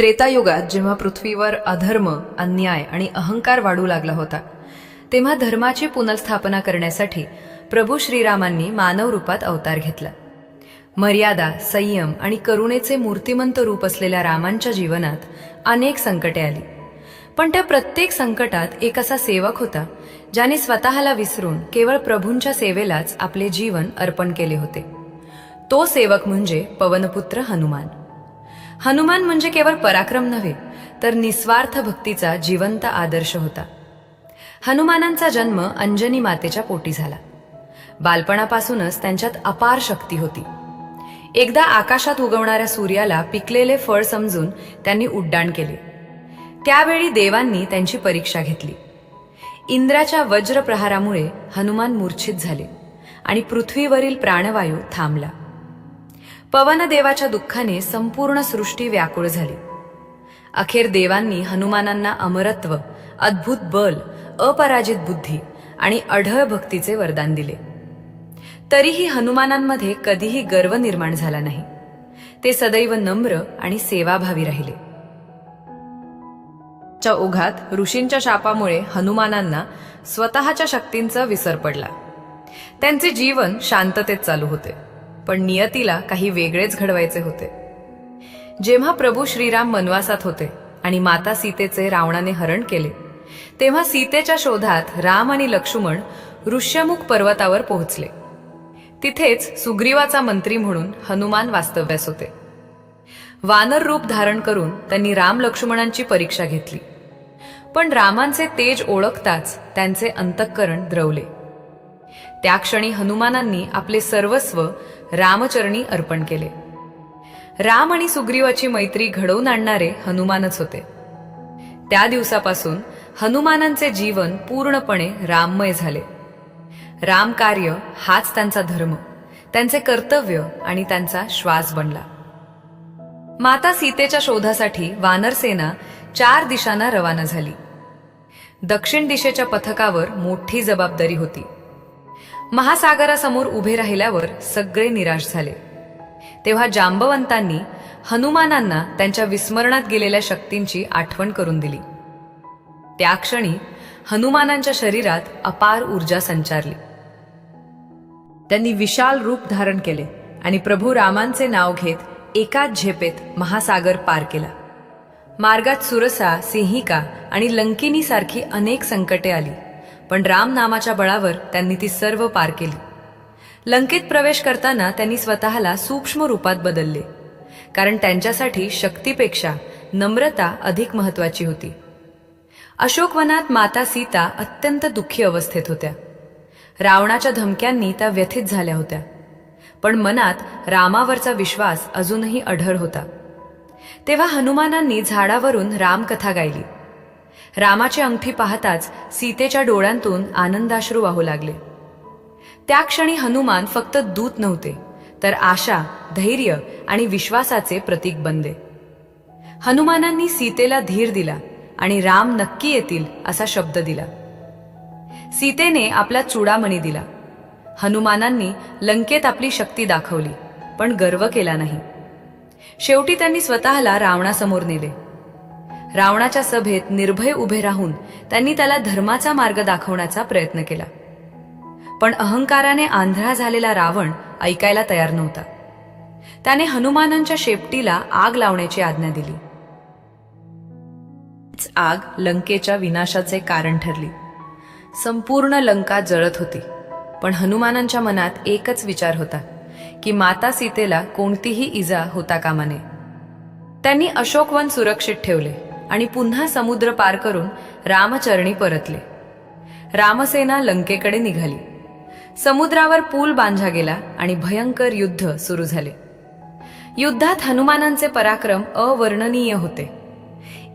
त्रेतायुगात जेव्हा पृथ्वीवर अधर्म अन्याय आणि अहंकार वाढू लागला होता तेव्हा धर्माची पुनर्स्थापना करण्यासाठी प्रभू श्रीरामांनी मानव रूपात अवतार घेतला. मर्यादा संयम आणि करुणेचे मूर्तिमंत रूप असलेल्या रामांच्या जीवनात अनेक संकटे आली. पण त्या प्रत्येक संकटात एक असा सेवक होता ज्याने स्वतःला विसरून केवळ प्रभूंच्या सेवेलाच आपले जीवन अर्पण केले होते. तो सेवक म्हणजे पवनपुत्र हनुमान. हनुमान म्हणजे केवळ पराक्रम नव्हे तर निस्वार्थ भक्तीचा जिवंत आदर्श होता. हनुमानांचा जन्म अंजनी मातेच्या पोटी झाला. बालपणापासूनच त्यांच्यात अपार शक्ती होती. एकदा आकाशात उगवणाऱ्या सूर्याला पिकलेले फळ समजून त्यांनी उड्डाण केले. त्यावेळी देवांनी त्यांची परीक्षा घेतली. इंद्राच्या वज्रप्रहारामुळे हनुमान मूर्छित झाले आणि पृथ्वीवरील प्राणवायू थांबला. पवनदेवाच्या दुःखाने संपूर्ण सृष्टी व्याकुळ झाली. अखेर देवांनी हनुमानांना अमरत्व अद्भुत बल अपराजित बुद्धी आणि अढळ भक्तीचे वरदान दिले. तरीही हनुमानांमध्ये कधीही गर्व निर्माण झाला नाही. ते सदैव नम्र आणि सेवाभावी राहिले. च्या ओघात ऋषींच्या शापामुळे हनुमानांना स्वतःच्या शक्तींचा विसर पडला. त्यांचे जीवन शांततेत चालू होते. पण नियतीला काही वेगळेच घडवायचे होते. जेव्हा प्रभू श्रीराम वनवासात होते आणि माता सीतेचे रावणाने हरण केले तेव्हा सीतेच्या शोधात राम आणि लक्ष्मण ऋष्यमुख पर्वतावर पोहोचले. तिथेच सुग्रीवाचा मंत्री म्हणून हनुमान वास्तव्यास होते. वानर रूप धारण करून त्यांनी राम लक्ष्मणांची परीक्षा घेतली. पण रामांचे तेज ओळखताच त्यांचे अंतःकरण द्रवले. त्या क्षणी हनुमानांनी आपले सर्वस्व रामचरणी अर्पण केले. राम आणि सुग्रीवाची मैत्री घडवून आणणारे हनुमानच होते. त्या दिवसापासून हनुमानांचे जीवन पूर्णपणे राममय झाले. रामकार्य हाच त्यांचा धर्म त्यांचे कर्तव्य आणि त्यांचा श्वास बनला. माता सीतेच्या शोधासाठी वानरसेना चार दिशांना रवाना झाली. दक्षिण दिशेच्या पथकावर मोठी जबाबदारी होती. महासागरासमोर उभे राहिल्यावर सगळे निराश झाले. तेव्हा जांबवंतांनी हनुमानांना त्यांच्या विस्मरणात गेलेल्या शक्तींची आठवण करून दिली. त्या क्षणी हनुमानांच्या शरीरात अपार ऊर्जा संचारली. त्यांनी विशाल रूप धारण केले आणि प्रभू रामांचे नाव घेत एकाच झेपेत महासागर पार केला. मार्गात सुरसा सिंहिका आणि लंकिनी सारखी अनेक संकटे आली. पण राम नामाच्या बळावर त्यांनी ती सर्व पार केली. लंकेत प्रवेश करताना त्यांनी स्वतःला सूक्ष्म रूपात बदलले. कारण त्यांच्यासाठी शक्तीपेक्षा नम्रता अधिक महत्वाची होती. अशोकवनात माता सीता अत्यंत दुःखी अवस्थेत होत्या. रावणाच्या धमक्यांनी त्या व्यथित झाल्या होत्या. पण मनात रामावरचा विश्वास अजूनही अढळ होता. तेव्हा हनुमानांनी झाडावरून रामकथा गायली. रामाची अंगठी पाहताच सीतेच्या डोळ्यांतून आनंदाश्रू वाहू लागले. त्या क्षणी हनुमान फक्त दूत नव्हते तर आशा धैर्य आणि विश्वासाचे प्रतीक बनले. हनुमानांनी सीतेला धीर दिला आणि राम नक्की येतील असा शब्द दिला. सीतेने आपला चुडामणी दिला. हनुमानांनी लंकेत आपली शक्ती दाखवली पण गर्व केला नाही. शेवटी त्यांनी स्वतःला रावणासमोर नेले. रावणाच्या सभेत निर्भय उभे राहून त्यांनी त्याला धर्माचा मार्ग दाखवण्याचा प्रयत्न केला. पण अहंकाराने आंधळा झालेला रावण ऐकायला तयार नव्हता. त्याने हनुमानांच्या शेपटीला आग लावण्याची आज्ञा दिली. आग लंकेच्या विनाशाचे कारण ठरली. संपूर्ण लंका जळत होती. पण हनुमानांच्या मनात एकच विचार होता की माता सीतेला कोणतीही इजा होता कामा नये. त्यांनी अशोकवन सुरक्षित ठेवले. आणि पुन्हा समुद्र पार करून रामचरणी परतले. रामसेना लंकेकडे निघाली. समुद्रावर पूल बांधला गेला आणि भयंकर युद्ध सुरू झाले. युद्धात हनुमानांचे पराक्रम अवर्णनीय होते.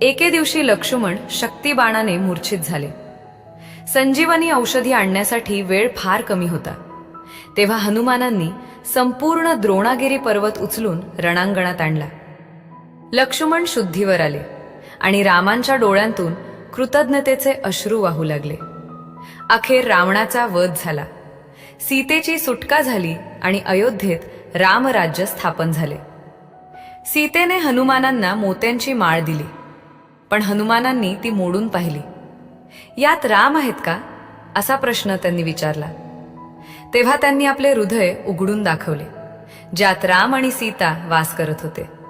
एके दिवशी लक्ष्मण शक्तिबाणाने मूर्छित झाले. संजीवनी औषधी आणण्यासाठी वेळ फार कमी होता. तेव्हा हनुमानांनी संपूर्ण द्रोणागिरी पर्वत उचलून रणांगणात आणला. लक्ष्मण शुद्धीवर आले. आणि रामांच्या डोळ्यांतून कृतज्ञतेचे अश्रू वाहू लागले. अखेर रावणाचा वध झाला. सीतेची सुटका झाली आणि अयोध्येत रामराज्य स्थापन झाले. सीतेने हनुमानांना मोत्यांची माळ दिली पण हनुमानांनी ती मोडून पाहिली. यात राम आहेत का? असा प्रश्न त्यांनी विचारला. तेव्हा त्यांनी आपले हृदय उघडून दाखवले ज्यात राम आणि सीता वास करत होते.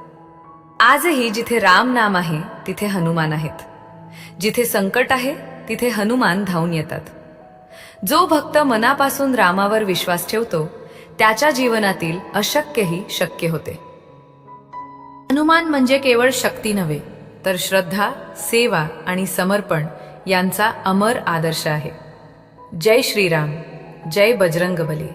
आजही जिथे राम नाम आहे तिथे हनुमान आहेत. जिथे संकट आहे तिथे हनुमान धावून येतात. जो भक्त मनापासून रामावर विश्वास ठेवतो त्याच्या जीवनातील अशक्यही शक्य होते. हनुमान म्हणजे केवळ शक्ती नव्हे तर श्रद्धा सेवा आणि समर्पण यांचा अमर आदर्श आहे. जय श्रीराम जय बजरंगबली.